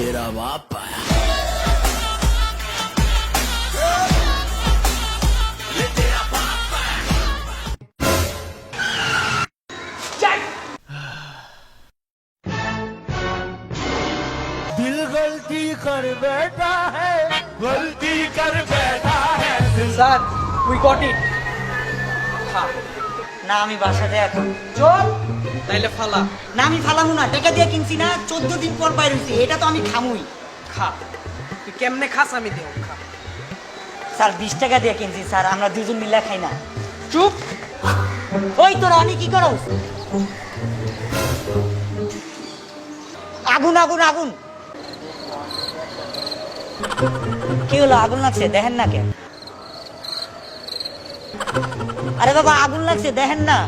तेरा बाप आया। दिल गलती कर बैठा है गलती कर बैठा है। सर वी गॉट इट हाँ। না আমি বাসাতে এখন চল। তাইলে ফালা। না আমি ফালামু না টাকা দিয়ে কিনছি না চোদ্দ দিন পর বাইর হইছি এটা তো আমি খামুই। খা। তুই কেমনে খাস আমি দেও খা। স্যার বিশ টাকা দিয়ে কিনছি স্যার আমরা দুজন মিলে খাই না। চুপ। ওই তোরা আমি কি করো আগুন আগুন আগুন। কি হলো আগুন লাগছে দেখেন না কেন আরে বাবা আগুন লাগছে দেখেন না।